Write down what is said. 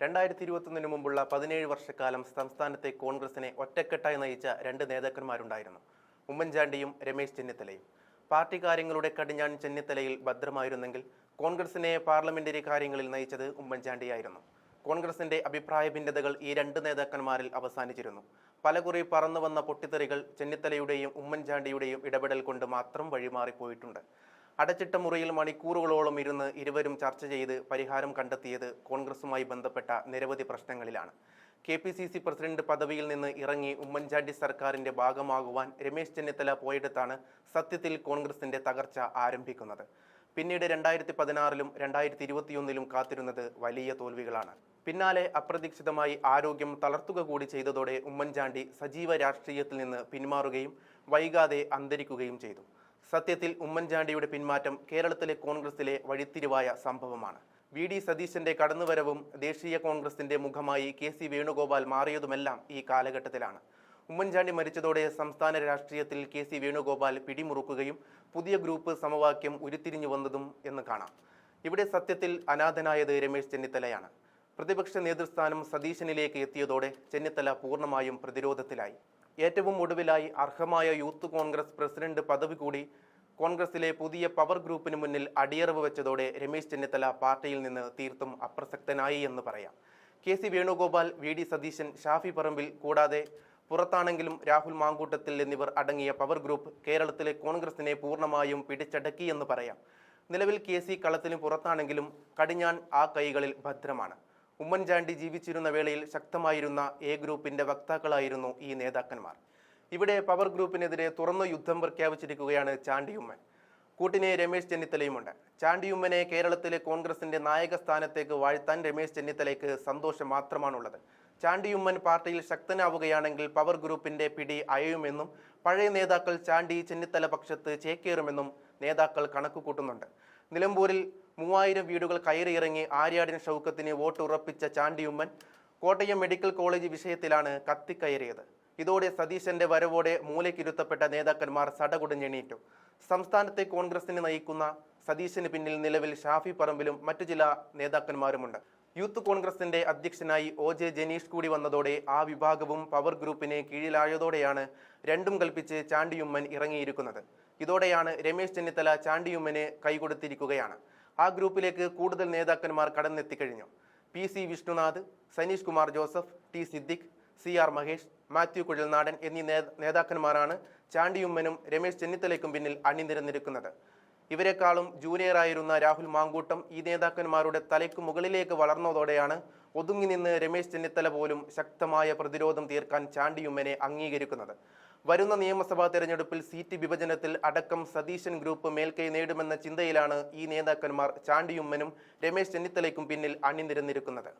രണ്ടായിരത്തി ഇരുപത്തൊന്നിന് മുമ്പുള്ള പതിനേഴ് വർഷക്കാലം സംസ്ഥാനത്തെ കോൺഗ്രസിനെ ഒറ്റക്കെട്ടായി നയിച്ച രണ്ട് നേതാക്കന്മാരുണ്ടായിരുന്നു. ഉമ്മൻചാണ്ടിയും രമേശ് ചെന്നിത്തലയും. പാർട്ടി കാര്യങ്ങളുടെ കടിഞ്ഞാൺ ചെന്നിത്തലയിൽ ഭദ്രമായിരുന്നെങ്കിൽ കോൺഗ്രസിനെ പാർലമെന്ററി കാര്യങ്ങളിൽ നയിച്ചത് ഉമ്മൻചാണ്ടിയായിരുന്നു. കോൺഗ്രസിന്റെ അഭിപ്രായ ഭിന്നതകൾ ഈ രണ്ട് നേതാക്കന്മാരിൽ അവസാനിച്ചിരുന്നു. പലകുറി പറന്നു വന്ന പൊട്ടിത്തെറികൾ ചെന്നിത്തലയുടെയും ഉമ്മൻചാണ്ടിയുടെയും ഇടപെടൽ കൊണ്ട് മാത്രം വഴിമാറിപ്പോയിട്ടുണ്ട്. അടച്ചിട്ട മുറിയിൽ മണിക്കൂറുകളോളം ഇരുന്ന് ഇരുവരും ചർച്ച ചെയ്ത് പരിഹാരം കണ്ടെത്തിയത് കോൺഗ്രസുമായി ബന്ധപ്പെട്ട നിരവധി പ്രശ്നങ്ങളിലാണ്. K P C C president പദവിയിൽ നിന്ന് ഇറങ്ങി ഉമ്മൻചാണ്ടി സർക്കാരിന്റെ ഭാഗമാകുവാൻ രമേശ് ചെന്നിത്തല പോയിടത്താണ് സത്യത്തിൽ കോൺഗ്രസിന്റെ തകർച്ച ആരംഭിക്കുന്നത്. പിന്നീട് രണ്ടായിരത്തി പതിനാറിലും രണ്ടായിരത്തി ഇരുപത്തിയൊന്നിലും കാത്തിരുന്നത് വലിയ തോൽവികളാണ്. പിന്നാലെ അപ്രതീക്ഷിതമായി ആരോഗ്യം തളർത്തുക കൂടി ചെയ്തതോടെ ഉമ്മൻചാണ്ടി സജീവ രാഷ്ട്രീയത്തിൽ നിന്ന് പിന്മാറുകയും വൈകാതെ അന്തരിക്കുകയും ചെയ്തു. സത്യത്തിൽ ഉമ്മൻചാണ്ടിയുടെ പിന്മാറ്റം കേരളത്തിലെ കോൺഗ്രസിലെ വഴിത്തിരിവായ സംഭവമാണ്. വി. ഡി. സതീശന്റെ കടന്നുവരവും ദേശീയ കോൺഗ്രസിന്റെ മുഖമായി കെ. സി. വേണുഗോപാൽ മാറിയതുമെല്ലാം ഈ കാലഘട്ടത്തിലാണ്. ഉമ്മൻചാണ്ടി മരിച്ചതോടെ സംസ്ഥാന രാഷ്ട്രീയത്തിൽ കെ. സി. വേണുഗോപാൽ പിടിമുറുക്കുകയും പുതിയ ഗ്രൂപ്പ് സമവാക്യം ഉരുത്തിരിഞ്ഞു വന്നതും എന്ന് കാണാം. ഇവിടെ സത്യത്തിൽ അനാഥനായത് രമേശ് ചെന്നിത്തലയാണ്. പ്രതിപക്ഷ നേതൃസ്ഥാനം സതീശനിലേക്ക് എത്തിയതോടെ ചെന്നിത്തല പൂർണമായും പ്രതിരോധത്തിലായി. ഏറ്റവും ഒടുവിലായി അർഹമായ യൂത്ത് കോൺഗ്രസ് പ്രസിഡന്റ് പദവി കൂടി കോൺഗ്രസിലെ പുതിയ പവർ ഗ്രൂപ്പിന് മുന്നിൽ അടിയറവ് വെച്ചതോടെ രമേശ് ചെന്നിത്തല പാർട്ടിയിൽ നിന്ന് തീർത്തും അപ്രസക്തനായി എന്ന് പറയാം. K C Venugopal V D Satheesan Shafi Parambil കൂടാതെ പുറത്താണെങ്കിലും രാഹുൽ മാങ്കൂട്ടത്തിൽ എന്നിവർ അടങ്ങിയ പവർ ഗ്രൂപ്പ് കേരളത്തിലെ കോൺഗ്രസിനെ പൂർണമായും പിടിച്ചടക്കി എന്ന് പറയാം. നിലവിൽ കെ സി കളത്തിന് പുറത്താണെങ്കിലും കടിഞ്ഞാൻ ആ കൈകളിൽ ഭദ്രമാണ്. ഉമ്മൻചാണ്ടി ജീവിച്ചിരുന്ന വേളയിൽ ശക്തമായിരുന്ന എ ഗ്രൂപ്പിന്റെ വക്താക്കളായിരുന്നു ഈ നേതാക്കന്മാർ. ഇവിടെ പവർ ഗ്രൂപ്പിനെതിരെ തുറന്ന യുദ്ധം പ്രഖ്യാപിച്ചിരിക്കുകയാണ് ചാണ്ടിയുമ്മൻ. കൂട്ടിനെ രമേശ് ചെന്നിത്തലയുമുണ്ട്. ചാണ്ടിയുമ്മനെ കേരളത്തിലെ കോൺഗ്രസിന്റെ നായക സ്ഥാനത്തേക്ക് വാഴ്ത്താൻ രമേശ് ചെന്നിത്തലയ്ക്ക് സന്തോഷം മാത്രമാണുള്ളത്. ചാണ്ടിയുമ്മൻ പാർട്ടിയിൽ ശക്തനാവുകയാണെങ്കിൽ പവർ ഗ്രൂപ്പിന്റെ പിടി അയയുമെന്നും പഴയ നേതാക്കൾ ചാണ്ടി ചെന്നിത്തല പക്ഷത്ത് ചേക്കേറുമെന്നും നേതാക്കൾ കണക്കുകൂട്ടുന്നുണ്ട്. നിലമ്പൂരിൽ മൂവായിരം വീടുകൾ കയറിയിറങ്ങി ആര്യാടിന് ഷൗക്കത്തിന് വോട്ട് ഉറപ്പിച്ച ചാണ്ടിയുമ്മൻ കോട്ടയം മെഡിക്കൽ കോളേജ് വിഷയത്തിലാണ് കത്തിക്കയറിയത്. ഇതോടെ സതീശന്റെ വരവോടെ മൂലയ്ക്കിരുത്തപ്പെട്ട നേതാക്കന്മാർ സടകുടഞ്ഞെണീറ്റു. സംസ്ഥാനത്തെ കോൺഗ്രസിനെ നയിക്കുന്ന സതീശന് പിന്നിൽ നിലവിൽ ഷാഫി പറമ്പിലും മറ്റു ചില നേതാക്കന്മാരുമുണ്ട്. യൂത്ത് കോൺഗ്രസിന്റെ അധ്യക്ഷനായി ഒ ജെ ജനീഷ് കൂടി വന്നതോടെ ആ വിഭാഗവും പവർ ഗ്രൂപ്പിനെ കീഴിലായതോടെയാണ് രണ്ടും കൽപ്പിച്ച് ചാണ്ടിയുമ്മൻ ഇറങ്ങിയിരിക്കുന്നത്. ഇതോടെയാണ് രമേശ് ചെന്നിത്തല ചാണ്ടിയുമ്മന് കൈകൊടുത്തിരിക്കുകയാണ്. ആ ഗ്രൂപ്പിലേക്ക് കൂടുതൽ നേതാക്കന്മാർ കടന്നെത്തിക്കഴിഞ്ഞു. P C Vishnunath Saneesh Kumar Joseph T Siddique C R Mahesh Mathew Kuzhalnadan എന്നീ നേതാക്കന്മാരാണ് ചാണ്ടിയുമ്മനും രമേശ് ചെന്നിത്തലയ്ക്കും പിന്നിൽ അണിനിരന്നിരിക്കുന്നത്. ഇവരെക്കാളും ജൂനിയറായിരുന്ന രാഹുൽ മാങ്കൂട്ടം ഈ നേതാക്കന്മാരുടെ തലയ്ക്ക് മുകളിലേക്ക് വളർന്നതോടെയാണ് ഒതുങ്ങി നിന്ന് രമേശ് ചെന്നിത്തല പോലും ശക്തമായ പ്രതിരോധം തീർക്കാൻ ചാണ്ടിയുമ്മനെ അംഗീകരിക്കുന്നത്. വരുന്ന നിയമസഭാ തെരഞ്ഞെടുപ്പിൽ സീറ്റ് വിഭജനത്തിൽ അടക്കം സതീശൻ ഗ്രൂപ്പ് മേൽക്കൈ നേടുമെന്ന ചിന്തയിലാണ് ഈ നേതാക്കന്മാർ ചാണ്ടിയുമ്മനും രമേശ് ചെന്നിത്തലയ്ക്കും പിന്നിൽ അണിനിരന്നിരിക്കുന്നത്.